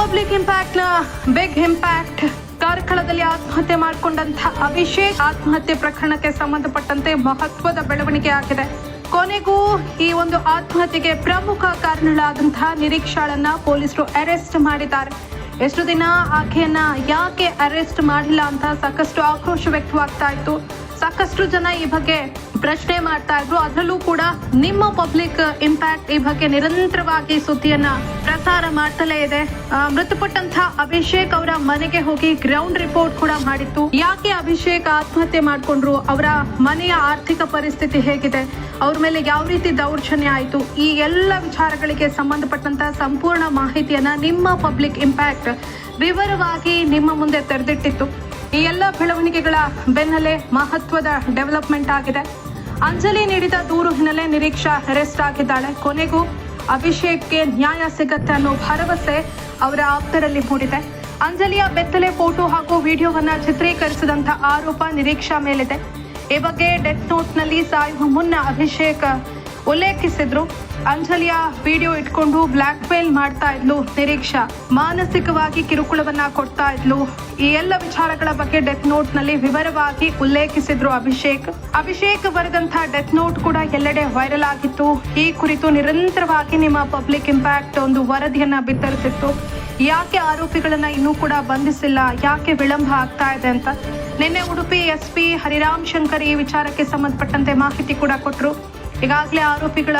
Public ಇಂಪ್ಯಾಕ್ಟ್ನ big impact ಕಾರ್ಕಳದಲ್ಲಿ ಆತ್ಮಹತ್ಯೆ ಮಾಡಿಕೊಂಡಂತ ಅಭಿಷೇಕ್. ಆತ್ಮಹತ್ಯೆ ಪ್ರಕರಣಕ್ಕೆ ಸಂಬಂಧಪಟ್ಟಂತೆ ಮಹತ್ವದ ಬೆಳವಣಿಗೆ ಆಗಿದೆ. ಕೊನೆಗೂ ಈ ಒಂದು ಆತ್ಮಹತ್ಯೆಗೆ ಪ್ರಮುಖ ಕಾರಣಗಳಾದಂತಹ ನಿರೀಕ್ಷಾಳನ್ನ ಪೊಲೀಸರು ಅರೆಸ್ಟ್ ಮಾಡಿದ್ದಾರೆ. ಎಷ್ಟು ದಿನ ಆಕೆಯನ್ನ ಯಾಕೆ ಅರೆಸ್ಟ್ ಮಾಡಿಲ್ಲ ಅಂತ ಸಾಕಷ್ಟು ಆಕ್ರೋಶ ವ್ಯಕ್ತವಾಗ್ತಾ ಇತ್ತು. ಸಾಕಷ್ಟು ಜನ ಈ ಬಗ್ಗೆ ಪ್ರಶ್ನೆ ಮಾಡ್ತಾ ಇದ್ರು. ಅದರಲ್ಲೂ ಕೂಡ ನಿಮ್ಮ ಪಬ್ಲಿಕ್ ಇಂಪ್ಯಾಕ್ಟ್ ಈ ಬಗ್ಗೆ ನಿರಂತರವಾಗಿ ಸುದ್ದಿಯನ್ನ ಪ್ರಸಾರ ಮಾಡ್ತಲೇ ಇದೆ. ಮೃತಪಟ್ಟಂತ ಅಭಿಷೇಕ್ ಅವರ ಮನೆಗೆ ಹೋಗಿ ಗ್ರೌಂಡ್ ರಿಪೋರ್ಟ್ ಕೂಡ ಮಾಡಿತ್ತು. ಯಾಕೆ ಅಭಿಷೇಕ್ ಆತ್ಮಹತ್ಯೆ ಮಾಡ್ಕೊಂಡ್ರು? ಅವರ ಮನೆಯ ಆರ್ಥಿಕ ಪರಿಸ್ಥಿತಿ ಹೇಗಿದೆ? ಅವ್ರ ಮೇಲೆ ಯಾವ ರೀತಿ ದೌರ್ಜನ್ಯ ಆಯಿತು? ಈ ಎಲ್ಲ ವಿಚಾರಗಳಿಗೆ ಸಂಬಂಧಪಟ್ಟಂತಹ ಸಂಪೂರ್ಣ ಮಾಹಿತಿಯನ್ನ ನಿಮ್ಮ ಪಬ್ಲಿಕ್ ಇಂಪ್ಯಾಕ್ಟ್ ವಿವರವಾಗಿ ನಿಮ್ಮ ಮುಂದೆ ತೆರೆದಿಟ್ಟಿತ್ತು. ಈ ಎಲ್ಲ ಬೆಳವಣಿಗೆಗಳ ಬೆನ್ನಲ್ಲೇ ಮಹತ್ವದ ಡೆವಲಪ್ಮೆಂಟ್ ಆಗಿದೆ. ಅಂಜಲಿ ನೀಡಿದ ದೂರು ಹಿನ್ನೆಲೆ ನಿರೀಕ್ಷಾ ಅರೆಸ್ಟ್ ಆಗಿದ್ದಾಳೆ. ಕೊನೆಗೂ ಅಭಿಷೇಕ್ಗೆ ನ್ಯಾಯ ಸಿಗತ್ತೆ ಅನ್ನೋ ಭರವಸೆ ಅವರ ಆಪ್ತರಲ್ಲಿ ಮೂಡಿದೆ. ಅಂಜಲಿಯ ಬೆತ್ತಲೆ ಫೋಟೋ ಹಾಗೂ ವಿಡಿಯೋವನ್ನ ಚಿತ್ರೀಕರಿಸಿದಂಥ ಆರೋಪ ನಿರೀಕ್ಷಾ ಮೇಲಿದೆ. ಈ ಬಗ್ಗೆ ಡೆತ್ ನೋಟ್ನಲ್ಲಿ ಸಾಯುವ ಮುನ್ನ ಅಭಿಷೇಕ್ ಉಲ್ಲೇಖಿಸಿದ್ರು. ಅಂಜಲಿಯ ವಿಡಿಯೋ ಇಟ್ಕೊಂಡು ಬ್ಲ್ಯಾಕ್ ಮೇಲ್ ಮಾಡ್ತಾ ಇದ್ಲು ನಿರೀಕ್ಷಾ. ಮಾನಸಿಕವಾಗಿ ಕಿರುಕುಳವನ್ನ ಕೊಡ್ತಾ ಇದ್ಲು. ಈ ಎಲ್ಲ ವಿಚಾರಗಳ ಬಗ್ಗೆ ಡೆತ್ ನೋಟ್ನಲ್ಲಿ ವಿವರವಾಗಿ ಉಲ್ಲೇಖಿಸಿದ್ರು ಅಭಿಷೇಕ್. ಅಭಿಷೇಕ್ ಬರೆದಂತಹ ಡೆತ್ ನೋಟ್ ಕೂಡ ಎಲ್ಲೆಡೆ ವೈರಲ್ ಆಗಿತ್ತು. ಈ ಕುರಿತು ನಿರಂತರವಾಗಿ ನಿಮ್ಮ ಪಬ್ಲಿಕ್ ಇಂಪ್ಯಾಕ್ಟ್ ಒಂದು ವರದಿಯನ್ನ ಬಿತ್ತರಿಸಿತ್ತು. ಯಾಕೆ ಆರೋಪಿಗಳನ್ನ ಇನ್ನೂ ಕೂಡ ಬಂಧಿಸಿಲ್ಲ? ಯಾಕೆ ವಿಳಂಬ ಆಗ್ತಾ ಇದೆ ಅಂತ? ನಿನ್ನೆ ಉಡುಪಿ ಎಸ್ ಪಿ ಹರಿರಾಮ್ ಶಂಕರ್ ಈ ವಿಚಾರಕ್ಕೆ ಸಂಬಂಧಪಟ್ಟಂತೆ ಮಾಹಿತಿ ಕೂಡ ಕೊಟ್ಟರು ಈಗಾಗಲೇ ಆರೋಪಿಗಳ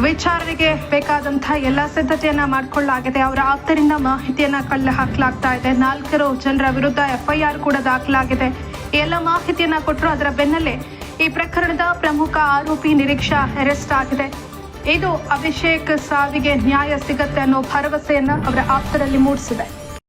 ವಿಚಾರಣೆಗೆ ಬೇಕಾದಂತಹ ಎಲ್ಲ ಸಿದ್ಧತೆಯನ್ನ ಮಾಡಿಕೊಳ್ಳಲಾಗಿದೆ. ಅವರ ಆಪ್ತರಿಂದ ಮಾಹಿತಿಯನ್ನ ಕಳ್ಳ ಹಾಕಲಾಗ್ತಾ ಇದೆ. ನಾಲ್ಕರು ಜನರ ವಿರುದ್ಧ ಎಫ್ಐಆರ್ ಕೂಡ ದಾಖಲಾಗಿದೆ. ಎಲ್ಲ ಮಾಹಿತಿಯನ್ನ ಕೊಟ್ಟರು ಅದರ ಬೆನ್ನಲ್ಲೇ ಈ ಪ್ರಕರಣದ ಪ್ರಮುಖ ಆರೋಪಿ ನಿರೀಕ್ಷಾ ಅರೆಸ್ಟ್ ಆಗಿದೆ. ಇದು ಅಭಿಷೇಕ್ ಸಾವಿಗೆ ನ್ಯಾಯ ಸಿಗತ್ತೆ ಅನ್ನೋ ಭರವಸೆಯನ್ನ ಅವರ ಆಪ್ತರಲ್ಲಿ ಮೂಡಿಸಿದೆ.